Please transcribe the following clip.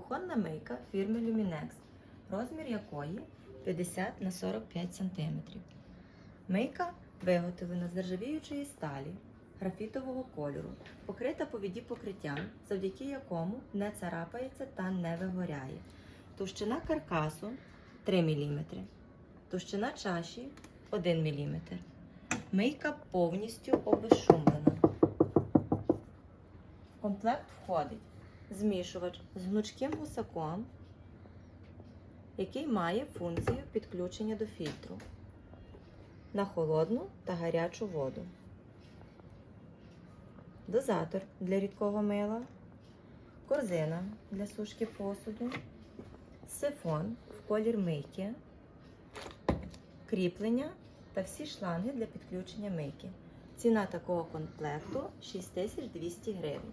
кухонна мийка фірми Luminex, розмір якої 50 на 45 см. Мийка виготовлена з нержавіючої сталі графітового кольору, покрита по віді покриттям, завдяки якому не царапається та не вигоряє. Товщина каркасу 3 мм, товщина чаші 1 мм. Мийка повністю обезшумлена. Комплект входить змішувач з гнучким гусаком, який має функцію підключення до фільтру на холодну та гарячу воду. Дозатор для рідкого мила, корзина для сушки посуду, сифон в колір мийки, кріплення та всі шланги для підключення мийки. Ціна такого комплекту 6200 гривень.